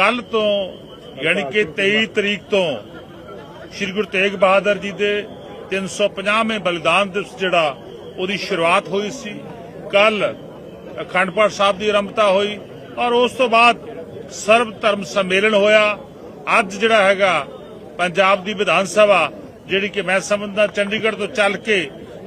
ਕੱਲ ਤੋਂ ਯਾਨੀ ਕਿ 23 ਤਰੀਕ ਤੋਂ ਸ਼੍ਰੀ ਗੁਰੂ ਤੇਗ ਬਹਾਦਰ ਜੀ ਦੇ 350ਵੇਂ ਬਲੀਦਾਨ ਦਿਵਸ ਜਿਹੜਾ ਉਹਦੀ ਸ਼ੁਰੂਆਤ ਹੋਈ ਸੀ। ਕੱਲ ਅਖੰਡ ਪਾਠ ਸਾਹਿਬ ਦੀ ਆਰੰਭਤਾ ਹੋਈ ਔਰ ਉਸ ਤੋਂ ਬਾਅਦ ਸਰਬ ਧਰਮ ਸੰਮੇਲਨ ਹੋਇਆ। ਅੱਜ ਜਿਹੜਾ ਹੈਗਾ ਪੰਜਾਬ ਦੀ ਵਿਧਾਨ ਸਭਾ, ਜਿਹੜੀ ਕਿ ਮੈਂ ਸਮਝਦਾ ਚੰਡੀਗੜ੍ਹ ਤੋਂ ਚੱਲ ਕੇ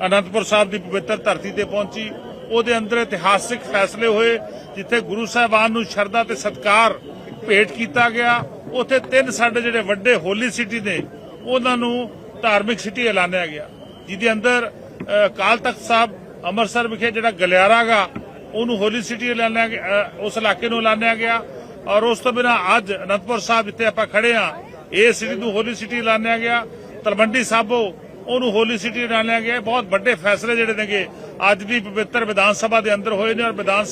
ਅਨੰਦਪੁਰ ਸਾਹਿਬ ਦੀ ਪਵਿੱਤਰ ਧਰਤੀ ਤੇ ਪਹੁੰਚੀ। ਉਹਦੇ ਅੰਦਰ ਇਤਿਹਾਸਿਕ ਫੈਸਲੇ ਹੋਏ, ਜਿੱਥੇ ਗੁਰੂ ਸਾਹਿਬਾਨ ਨੂੰ ਸ਼ਰਧਾ ਤੇ ਸਤਕਾਰ ਭੇਟ ਕੀਤਾ ਗਿਆ। ਉੱਥੇ ਤਿੰਨ ਸਾਡੇ ਜਿਹੜੇ ਵੱਡੇ ਹੋਲੀ ਸਿਟੀ ਨੇ ਉਹਨਾਂ ਨੂੰ ਧਾਰਮਿਕ ਸਿਟੀ ਐਲਾਨਿਆ ਗਿਆ। ਜਿਹਦੇ ਅੰਦਰ ਅ, ਅਕਾਲ ਤਖਤ ਸਾਹਿਬ ਅੰਮ੍ਰਿਤਸਰ ਵਿਖੇ ਜਿਹੜਾ ਗਲਿਆਰਾ ਗਾ ਉਹਨੂੰ ਹੋਲੀ ਸਿਟੀ ਐਲਾਨਿਆ ਗਿਆ ਉਸ ਇਲਾਕੇ ਨੂੰ ਐਲਾਨਿਆ ਗਿਆ। ਔਰ ਉਸ ਤੋਂ ਬਿਨਾਂ ਅੱਜ ਅਨੰਦਪੁਰ ਸਾਹਿਬ ਜਿੱਥੇ ਆਪਾਂ ਖੜੇ ਆ ਇਹ ਸਿਟੀ ਨੂੰ ਹੋਲੀ ਸਿਟੀ ਐਲਾਨਿਆ ਗਿਆ। ਤਲਵੰਡੀ ਸਾਬੋ ਉਹਨੂੰ ਹੋਲੀ ਸਿਟੀ ਐਲਾਨਿਆ ਗਿਆ। ਬਹੁਤ ਵੱਡੇ ਫੈਸਲੇ ਜਿਹੜੇ ਨੇਗੇ ਅੱਜ ਵੀ ਪਵਿੱਤਰ ਵਿਧਾਨ ਸਭਾ ਦੇ ਅੰਦਰ ਹੋਏ ਨੇ ਔਰ ਵਿਧਾਨ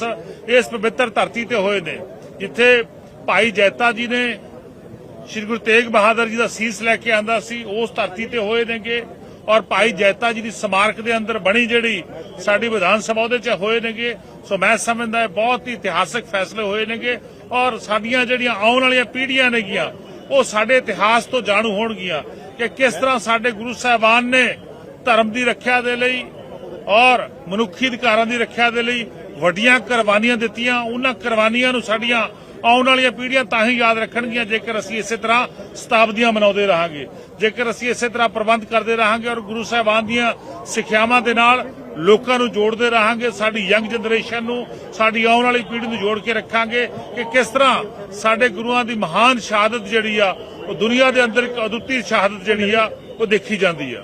ਇਸ ਪਵਿੱਤਰ ਧਰਤੀ ਤੇ ਹੋਏ ਨੇ। ਜਿੱਥੇ ਭਾਈ ਜੈਤਾ ਜੀ ਨੇ ਸ਼੍ਰੀ ਗੁਰੂ ਤੇਗ ਬਹਾਦਰ ਜੀ ਦਾ ਸੀਸ ਲੈ ਕੇ ਆਂਦਾ ਸੀ, ਉਸ ਧਰਤੀ ਤੇ ਹੋਏ ਨੇਗੇ ਔਰ ਭਾਈ ਜੈਤਾ ਜੀ ਦੀ ਸਮਾਰਕ ਦੇ ਅੰਦਰ ਬਣੀ ਜਿਹੜੀ ਸਾਡੀ ਵਿਧਾਨ ਸਭਾ ਉਹਦੇ ਚ ਹੋਏ ਨੇਗੇ। ਸੋ ਮੈਂ ਸਮਝਦਾ ਬਹੁਤ ਹੀ ਇਤਿਹਾਸਕ ਫੈਸਲੇ ਹੋਏ ਨੇਗੇ ਔਰ ਸਾਡੀਆਂ ਜਿਹੜੀਆਂ ਆਉਣ ਵਾਲੀਆਂ ਪੀੜ੍ਹੀਆਂ ਨੇਗੀਆਂ, ਉਹ ਸਾਡੇ ਇਤਿਹਾਸ ਤੋਂ ਜਾਣੂ ਹੋਣਗੀਆਂ ਕਿ ਕਿਸ ਤਰ੍ਹਾਂ ਸਾਡੇ ਗੁਰੂ ਸਾਹਿਬਾਨ ਨੇ ਧਰਮ ਦੀ ਰੱਖਿਆ ਦੇ ਲਈ ਔਰ ਮਨੁੱਖੀ ਅਧਿਕਾਰਾਂ ਦੀ ਰੱਖਿਆ ਦੇ ਲਈ ਵੱਡੀਆਂ ਕੁਰਬਾਨੀਆਂ ਦਿੱਤੀਆਂ। ਉਹਨਾਂ ਕੁਰਬਾਨੀਆਂ ਨੂੰ ਸਾਡੀਆਂ ਆਉਣ ਵਾਲੀਆਂ ਪੀੜ੍ਹੀਆਂ ਤਾਂ ਹੀ ਯਾਦ ਰੱਖਣਗੀਆਂ, ਜੇਕਰ ਅਸੀਂ ਇਸੇ ਤਰ੍ਹਾਂ ਸ਼ਤਾਬਦੀਆਂ ਮਨਾਉਂਦੇ ਰਹਾਂਗੇ। ਜੇਕਰ ਅਸੀਂ ਇਸੇ ਤਰ੍ਹਾਂ ਪ੍ਰਬੰਧ ਕਰਦੇ ਰਹਾਂਗੇ ਔਰ ਗੁਰੂ ਸਾਹਿਬਾਨ ਦੀਆਂ ਸਿੱਖਿਆਵਾਂ ਦੇ ਨਾਲ ਲੋਕਾਂ ਨੂੰ ਜੋੜਦੇ ਰਹਾਂਗੇ, ਸਾਡੀ ਯੰਗ ਜਨਰੇਸ਼ਨ ਨੂੰ, ਸਾਡੀ ਆਉਣ ਵਾਲੀ ਪੀੜ੍ਹੀ ਨੂੰ ਜੋੜ ਕੇ ਰੱਖਾਂਗੇ ਕਿ ਕਿਸ ਤਰ੍ਹਾਂ ਸਾਡੇ ਗੁਰੂਆਂ ਦੀ ਮਹਾਨ ਸ਼ਹਾਦਤ ਜਿਹੜੀ ਆ, ਉਹ ਦੁਨੀਆ ਦੇ ਅੰਦਰ ਇੱਕ ਅਦੁੱਤੀ ਸ਼ਹਾਦਤ ਜਿਹੜੀ ਆ, ਉਹ ਦੇਖੀ ਜਾਂਦੀ ਆ।